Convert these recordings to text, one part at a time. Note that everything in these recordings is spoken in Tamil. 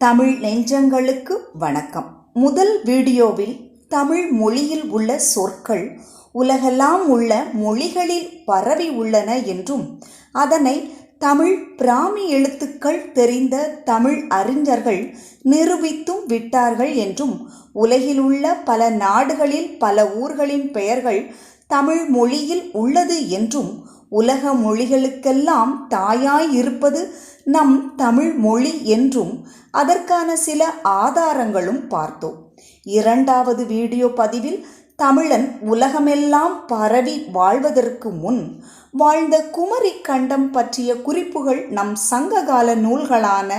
தமிழ் நெஞ்சங்களுக்கு வணக்கம். முதல் வீடியோவில் தமிழ் மொழியில் உள்ள சொற்கள் உலகெல்லாம் உள்ள மொழிகளில் பரவி உள்ளன என்றும் அதனை தமிழ் பிராமி எழுத்துக்கள் தெரிந்த தமிழ் அறிஞர்கள் நிரூபித்தும் விட்டார்கள் என்றும் உலகில் உள்ள பல நாடுகளில் பல ஊர்களின் பெயர்கள் தமிழ் மொழியில் உள்ளது என்றும் உலக மொழிகளுக்கெல்லாம் தாயாய் இருப்பது நம் தமிழ் மொழி என்றும் அதற்கான சில ஆதாரங்களும் பார்த்தோம். இரண்டாவது வீடியோ பதிவில் தமிழன் உலகமெல்லாம் பரவி வாழ்வதற்கு முன் வாழ்ந்த குமரி கண்டம் பற்றிய குறிப்புகள் நம் சங்ககால நூல்களான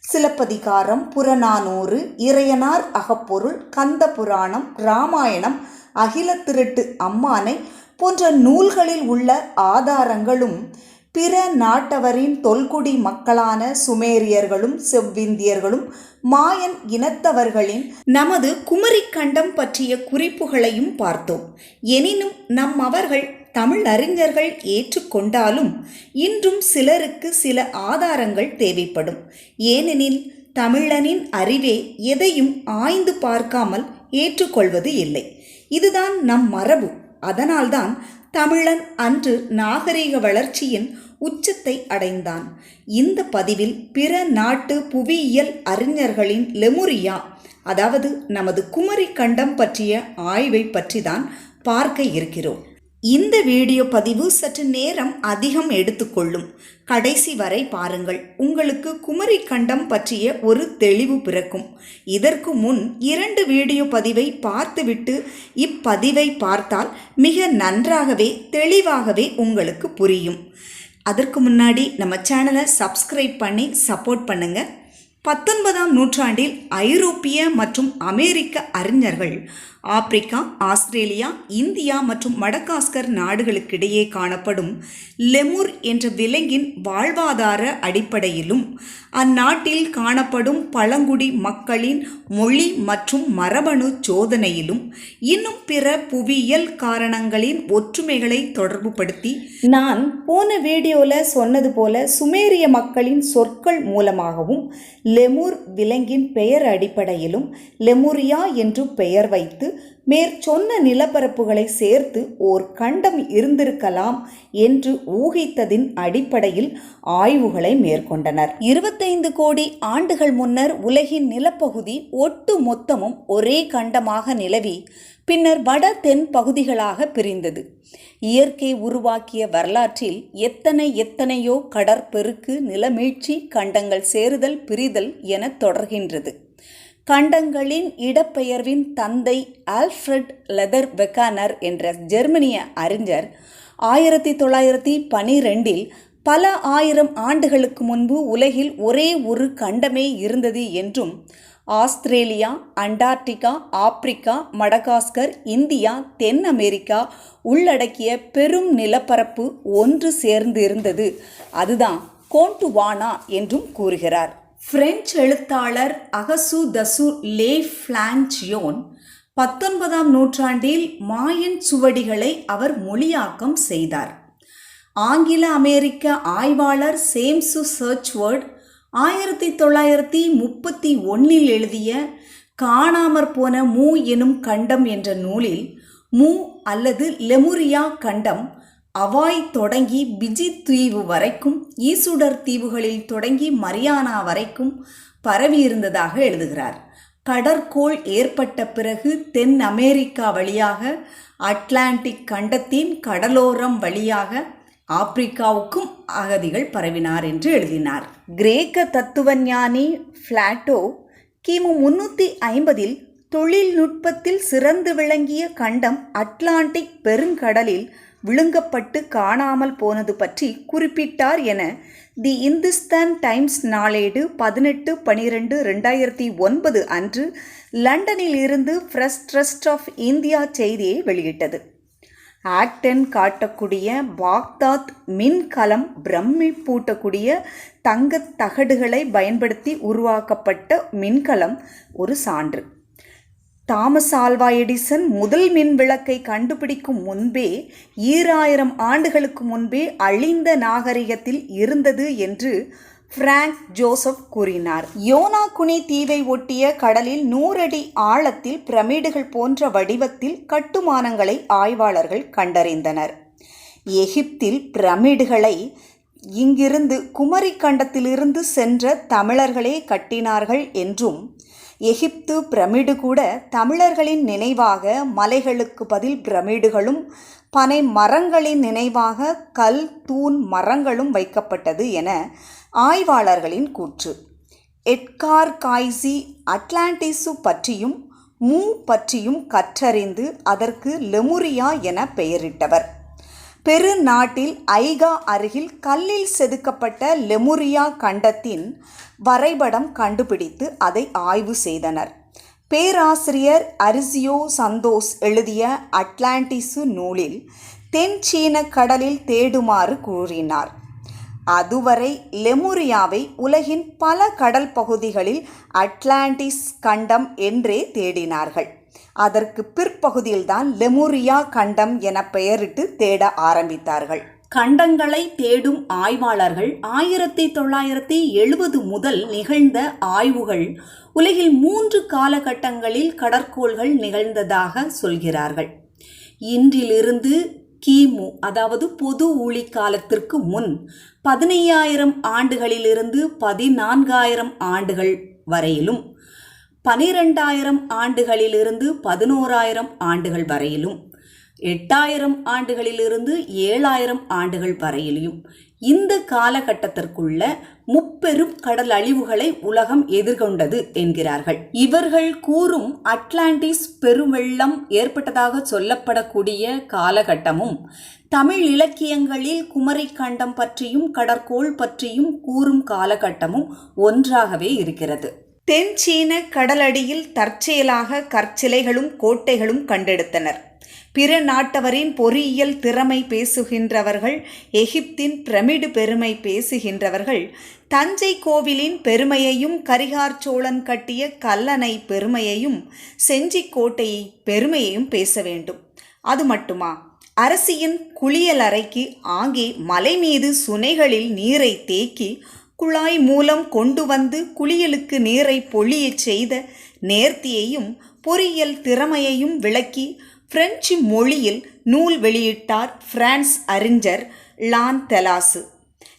சிலப்பதிகாரம் புறநானூறு இறையனார் அகப்பொருள் கந்த புராணம் இராமாயணம் அகில திருட்டு அம்மானை போன்ற நூல்களில் உள்ள ஆதாரங்களும் பிற நாட்டவரின் தொல்குடி மக்களான சுமேரியர்களும் செவ்விந்தியர்களும் மாயன் இனத்தவர்களின் நமது குமரிக்கண்டம் பற்றிய குறிப்புகளையும் பார்த்தோம். எனினும் நம் அவர்கள் தமிழ் அறிஞர்கள் ஏற்றுக்கொண்டாலும் இன்றும் சிலருக்கு சில ஆதாரங்கள் தேவைப்படும். ஏனெனில் தமிழனின் அறிவே எதையும் ஆய்ந்து பார்க்காமல் ஏற்றுக்கொள்வது இல்லை. இதுதான் நம் மரபு. அதனால்தான் தமிழன் அன்று நாகரிக வளர்ச்சியின் உச்சத்தை அடைந்தான். இந்த பதிவில் பிற நாட்டு புவியியல் அறிஞர்களின் லெமுரியா அதாவது நமது குமரி கண்டம் பற்றிய ஆய்வை பற்றிதான் பார்க்க இருக்கிறோம். இந்த வீடியோ பதிவு சற்று நேரம் அதிகம் எடுத்துக்கொள்ளும். கடைசி வரை பாருங்கள். உங்களுக்கு குமரி கண்டம் பற்றிய ஒரு தெளிவு பிறக்கும். இதற்கு முன் இரண்டு வீடியோ பதிவை பார்த்துவிட்டு இப்பதிவை பார்த்தால் மிக நன்றாகவே தெளிவாகவே உங்களுக்கு புரியும். அதற்கு முன்னாடி நம்ம சேனலை சப்ஸ்கிரைப் பண்ணி சப்போர்ட் பண்ணுங்கள் பத்தொன்பதாம் நூற்றாண்டில் ஐரோப்பிய மற்றும் அமெரிக்க அறிஞர்கள் ஆப்பிரிக்கா ஆஸ்திரேலியா இந்தியா மற்றும் மடகாஸ்கர் நாடுகளுக்கிடையே காணப்படும் லெமுர் என்ற விலங்கின் வாழ்வாதார அடிப்படையிலும் அந்நாட்டில் காணப்படும் பழங்குடி மக்களின் மொழி மற்றும் மரபணு சோதனையிலும் இன்னும் பிற புவியியல் காரணங்களின் ஒற்றுமைகளை தொடர்புபடுத்தி நான் போன வீடியோவில் சொன்னது போல சுமேரிய மக்களின் சொற்கள் மூலமாகவும் லெமூர் விலங்கின் பெயர் அடிப்படையிலும் லெமுரியா என்று பெயர் வைத்து மேற்சொன்ன நிலப்பரப்புகளை சேர்த்து ஓர் கண்டம் இருந்திருக்கலாம் என்று ஊகித்ததின் அடிப்படையில் ஆய்வுகளை மேற்கொண்டனர். இருபத்தைந்து கோடி ஆண்டுகள் முன்னர் உலகின் நிலப்பகுதி ஒட்டு மொத்தமும் ஒரே கண்டமாக நிலவி பின்னர் வட தென் பகுதிகளாக பிரிந்தது. இயற்கை உருவாக்கிய வரலாற்றில் எத்தனை எத்தனையோ கடற்பெருக்கு நிலமீழ்ச்சி கண்டங்கள் சேருதல் பிரிதல் என தொடர்கின்றது. கண்டங்களின் இடப்பெயர்வின் தந்தை ஆல்ஃப்ரட் லெதர் வெக்கானர் என்ற ஜெர்மனிய அறிஞர் ஆயிரத்தி தொள்ளாயிரத்தி பனிரெண்டில் பல ஆயிரம் ஆண்டுகளுக்கு முன்பு உலகில் ஒரே ஒரு கண்டமே இருந்தது என்றும் Australia Antarctica Africa Madagascar India தென் அமெரிக்கா உள்ளடக்கிய பெரும் நிலப்பரப்பு ஒன்று சேர்ந்து இருந்தது. அதுதான் கோண்டுவானா என்றும் கூறுகிறார். பிரெஞ்சு எழுத்தாளர் அகசு தசு லே பிளான்ச்சியோன் பத்தொன்பதாம் நூற்றாண்டில் மாயன் சுவடிகளை அவர் மொழியாக்கம் செய்தார். ஆங்கில அமெரிக்க ஆய்வாளர் சேம்சு சர்ச்வர்ட் ஆயிரத்தி தொள்ளாயிரத்தி முப்பத்தி ஒன்னில் எழுதிய காணாமற் போன மூ எனும் கண்டம் என்ற நூலில் மூ அல்லது லெமுரியா கண்டம் அவாய் தொடங்கி பிஜி தீவு வரைக்கும் ஈசுடர் தீவுகளில் தொடங்கி மரியானா வரைக்கும் பரவியிருந்ததாக எழுதுகிறார். கடற்கோள் ஏற்பட்ட பிறகு தென் அமெரிக்கா வழியாக அட்லாண்டிக் கண்டத்தின் கடலோரம் வழியாக ஆப்பிரிக்காவுக்கும் அகதிகள் பரவினார் என்று எழுதினார். கிரேக்க தத்துவ ஞானி பிளாட்டோ கிமு முன்னூற்றி ஐம்பதில் தொழில்நுட்பத்தில் சிறந்து விளங்கிய கண்டம் அட்லாண்டிக் பெருங்கடலில் விழுங்கப்பட்டு காணாமல் போனது பற்றி குறிப்பிட்டார் என தி இந்துஸ்தான் டைம்ஸ் நாளேடு பதினெட்டு பனிரெண்டு ரெண்டாயிரத்தி ஒன்பது அன்று லண்டனில் இருந்து ஃப்ரெஸ் ட்ரஸ்ட் ஆஃப் இந்தியா செய்தியை வெளியிட்டது. ஆக்டன் காட்டக்கூடிய பாக்தாத் மின்கலம் பிரம்மி பூட்டக்கூடிய தங்கத் தகடுகளை பயன்படுத்தி உருவாக்கப்பட்ட மின்கலம் ஒரு சான்று. தாமஸ் ஆல்வா எடிசன் முதல் மின் விளக்கை கண்டுபிடிக்கும் முன்பே ஈராயிரம் ஆண்டுகளுக்கு முன்பே அழிந்த நாகரிகத்தில் இருந்தது என்று பிராங்க் ஜோசப் கூறினார். யோனாகுனி தீவை ஒட்டிய கடலில் நூறடி ஆழத்தில் பிரமிடுகள் போன்ற வடிவத்தில் கட்டுமானங்களை ஆய்வாளர்கள் கண்டறிந்தனர். எகிப்தில் பிரமிடுகளை இங்கிருந்து குமரி கண்டத்திலிருந்து சென்ற தமிழர்களே கட்டினார்கள் என்றும் எகிப்து பிரமிடு கூட தமிழர்களின் நினைவாக மலைகளுக்கு பதில் பிரமிடுகளும் பனை மரங்களின் நினைவாக கல் தூண் மரங்களும் வைக்கப்பட்டது என ஆய்வாளர்களின் கூற்று. எட்கார் காய்சி அட்லாண்டிசு பற்றியும் மூ பற்றியும் கற்றறிந்து அதற்கு லெமுரியா என பெயரிட்டவர். பெருநாட்டில் ஐகா அருகில் கல்லில் செதுக்கப்பட்ட லெமுரியா கண்டத்தின் வரைபடம் கண்டுபிடித்து அதை ஆய்வு செய்தனர். பேராசிரியர் அரிசியோ சந்தோஸ் எழுதிய அட்லாண்டிசு நூலில் தென் சீன கடலில் தேடுமாறு கூறினார். அதுவரை லெமுரியாவை உலகின் பல கடல் பகுதிகளில் அட்லாண்டிஸ் கண்டம் என்றே தேடினார்கள். அதற்கு பிற்பகுதியில்தான் லெமுரியா கண்டம் என பெயரிட்டு தேட ஆரம்பித்தார்கள். கண்டங்களை தேடும் ஆய்வாளர்கள் ஆயிரத்தி தொள்ளாயிரத்தி எழுபது முதல் நிகழ்ந்த ஆய்வுகள் உலகில் மூன்று காலகட்டங்களில் கடற்கோள்கள் நிகழ்ந்ததாக சொல்கிறார்கள். இன்றிலிருந்து கிமு அதாவது பொது ஊழி காலத்திற்கு முன் பதினையாயிரம் ஆண்டுகளிலிருந்து பதினான்காயிரம் ஆண்டுகள் வரையிலும் பனிரெண்டாயிரம் ஆண்டுகளிலிருந்து பதினோராயிரம் ஆண்டுகள் வரையிலும் எட்டாயிரம் ஆண்டுகளிலிருந்து ஏழாயிரம் ஆண்டுகள் வரையிலும் இந்த காலகட்டத்திற்குள்ள முப்பெரும் கடல் அழிவுகளை உலகம் எதிர்கொண்டது என்கிறார்கள். இவர்கள் கூறும் அட்லாண்டிஸ் பெருவெள்ளம் ஏற்பட்டதாக சொல்லப்படக்கூடிய காலகட்டமும் தமிழ் இலக்கியங்களில் குமரி கண்டம் பற்றியும் கடற்கோள் பற்றியும் கூறும் காலகட்டமும் ஒன்றாகவே இருக்கிறது. தென் சீன கடலடியில் தற்செயலாக கற்சிலைகளும் கோட்டைகளும் கண்டெடுத்தனர். பிற நாட்டவரின் பொறியியல் திறமை பேசுகின்றவர்கள் எகிப்தின் பிரமிடு பெருமை பேசுகின்றவர்கள் தஞ்சை கோவிலின் பெருமையையும் கரிகார் சோழன் கட்டிய கல்லணை பெருமையையும் செஞ்சிக்கோட்டையை பெருமையையும் பேச வேண்டும். அது மட்டுமா? அரசியின் குளியல் அறைக்கு ஆங்கே மலை மீது சுனைகளில் நீரை தேக்கி குழாய் மூலம் கொண்டு வந்து குளியலுக்கு நீரை பொழியச் செய்த நேர்த்தியையும் பொறியியல் திறமையையும் விளக்கி பிரெஞ்சு மொழியில் நூல் வெளியிட்டார் பிரான்ஸ் அறிஞர் லான் தெலாசு.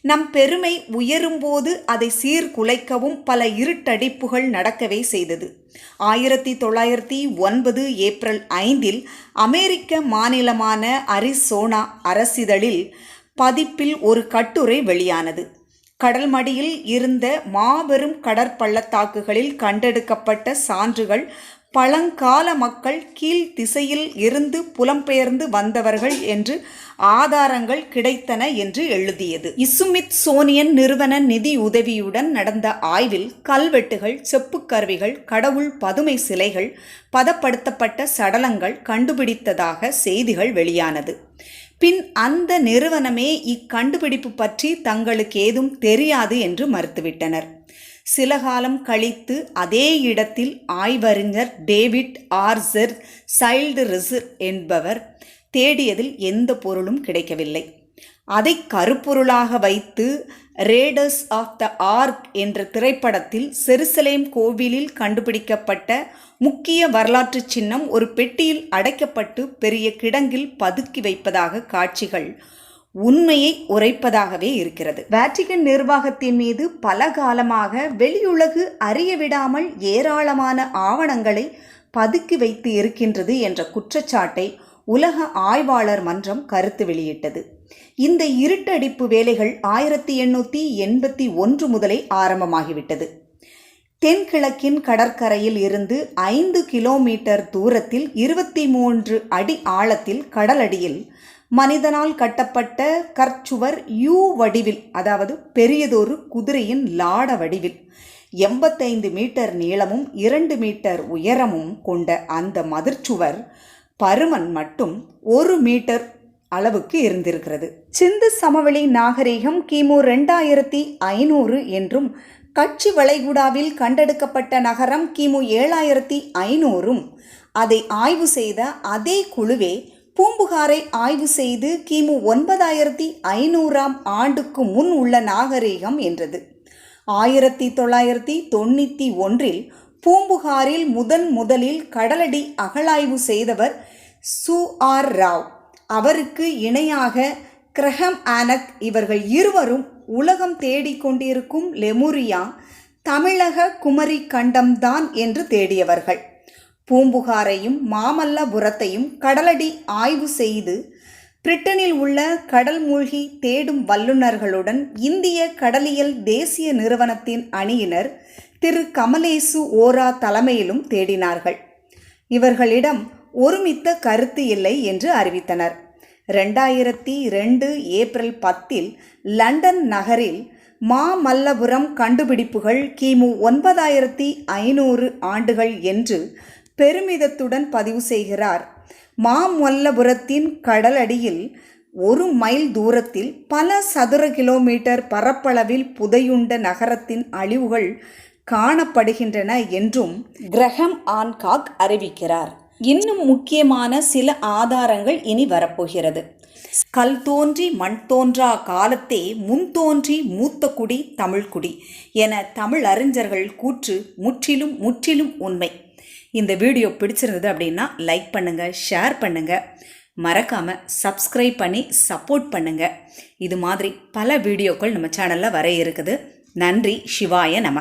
நம் பெருமை உயரும்போது அதை சீர்குலைக்கவும் பல இருட்டடிப்புகள் நடக்கவே செய்தது. ஆயிரத்தி தொள்ளாயிரத்தி ஒன்பது ஏப்ரல் ஐந்தில் அமெரிக்க மாநிலமான அரிசோனா அரசிதழில் பதிப்பில் ஒரு கட்டுரை வெளியானது. கடல்மடியில் இருந்த மாபெரும் கடற்பள்ளத்தாக்குகளில் கண்டெடுக்கப்பட்ட சான்றுகள் பழங்கால மக்கள் கீழ் திசையில் இருந்து புலம்பெயர்ந்து வந்தவர்கள் என்று ஆதாரங்கள் கிடைத்தன என்று எழுதியது. இசுமித் சோனியன் நிறுவன நிதி உதவியுடன் நடந்த ஆய்வில் கல்வெட்டுகள் செப்புக்கருவிகள் கடவுள் பதுமை சிலைகள் பதப்படுத்தப்பட்ட சடலங்கள் கண்டுபிடித்ததாக செய்திகள் வெளியானது. பின் அந்த நிறுவனமே இக்கண்டுபிடிப்பு பற்றி தங்களுக்கு ஏதும் தெரியாது என்று மறுத்துவிட்டனர். சில காலம் கழித்து அதே இடத்தில் ஆய்வறிஞர் டேவிட் ஆர்சர் சைல்டு ரிசர் என்பவர் தேடியதில் எந்த பொருளும் கிடைக்கவில்லை. அதை கருப்பொருளாக வைத்து ரேடர்ஸ் ஆஃப் த ஆர்க் என்ற திரைப்படத்தில் செருசலேம் கோவிலில் கண்டுபிடிக்கப்பட்ட முக்கிய வரலாற்று சின்னம் ஒரு பெட்டியில் அடைக்கப்பட்டு பெரிய கிடங்கில் பதுக்கி வைப்பதாக காட்சிகள் உண்மையை உரைப்பதாகவே இருக்கிறது. வேட்டிகன் நிர்வாகத்தின் மீது பல காலமாக வெளியுலகு அறிய விடாமல் ஏராளமான ஆவணங்களை பதுக்கி வைத்து இருக்கின்றது என்ற குற்றச்சாட்டை உலக ஆய்வாளர் மன்றம் கருத்து வெளியிட்டது. இந்த இருட்டடிப்பு வேலைகள் ஆயிரத்தி எண்ணூற்றி எண்பத்தி ஒன்று முதலே ஆரம்பமாகிவிட்டது. தென்கிழக்கின் கடற்கரையில் இருந்து ஐந்து கிலோமீட்டர் தூரத்தில் இருபத்தி மூன்று அடி ஆழத்தில் கடலடியில் மனிதனால் கட்டப்பட்ட கற்சுவர் யூ வடிவில் அதாவது பெரியதொரு குதிரையின் லாட வடிவில் எண்பத்தைந்து மீட்டர் நீளமும் இரண்டு மீட்டர் உயரமும் கொண்ட அந்த மதிர்ச்சுவர் பருமன் மட்டும் ஒரு மீட்டர் அளவுக்கு இருந்திருக்கிறது. சிந்து சமவெளி நாகரிகம் கிமு ரெண்டாயிரத்தி ஐநூறு என்றும் கட்சி வளைகுடாவில் கண்டெடுக்கப்பட்ட நகரம் கிமு ஏழாயிரத்தி ஐநூறும் அதை ஆய்வு செய்த அதே குழுவே பூம்புகாரை ஆய்வு செய்து கிமு ஒன்பதாயிரத்தி ஐநூறாம் ஆண்டுக்கு முன் உள்ள நாகரிகம் என்றது. ஆயிரத்தி தொள்ளாயிரத்தி தொண்ணூற்றி ஒன்றில் பூம்புகாரில் முதன் முதலில் கடலடி அகழாய்வு செய்தவர் சு ஆர் ராவ். அவருக்கு இணையாக கிரஹம் ஆனக் இவர்கள் இருவரும் உலகம் தேடிக்கொண்டிருக்கும் லெமுரியா தமிழக குமரி கண்டம்தான் என்று தேடியவர்கள். பூம்புகாரையும் மாமல்லபுரத்தையும் கடலடி ஆய்வு செய்து பிரிட்டனில் உள்ள கடல் மூழ்கி தேடும் வல்லுநர்களுடன் இந்திய கடலியல் தேசிய நிறுவனத்தின் அணியினர் திரு. கமலேசு ஓரா தலைமையிலும் தேடினார்கள். இவர்களிடம் ஒருமித்த கருத்து இல்லை என்று அறிவித்தனர். ரெண்டாயிரத்தி ரெண்டு ஏப்ரல் பத்தில் லண்டன் நகரில் மாமல்லபுரம் கண்டுபிடிப்புகள் கிமு ஒன்பதாயிரத்தி ஐநூறு ஆண்டுகள் என்று பெருமிதத்துடன் பதிவு செய்கிறார். மாமல்லபுரத்தின் கடலடியில் ஒரு மைல் தூரத்தில் பல சதுர கிலோமீட்டர் பரப்பளவில் புதையுண்ட நகரத்தின் அழிவுகள் காணப்படுகின்றன என்றும் கிரகம் ஆன்காக் அறிவிக்கிறார். இன்னும் முக்கியமான சில ஆதாரங்கள் இனி வரப்போகிறது. கல் தோன்றி மண் தோன்றா காலத்தே முன் தோன்றி மூத்த குடி தமிழ்குடி என தமிழ் அறிஞர்கள் கூற்று முற்றிலும் முற்றிலும் உண்மை. இந்த வீடியோ பிடிச்சிருந்தது அப்படின்னா லைக் பண்ணுங்கள் ஷேர் பண்ணுங்கள் மறக்காமல் சப்ஸ்கிரைப் பண்ணி சப்போர்ட் பண்ணுங்கள் இது மாதிரி பல வீடியோக்கள் நம்ம சேனலில் வர இருக்குது. நன்றி சிவாய நம.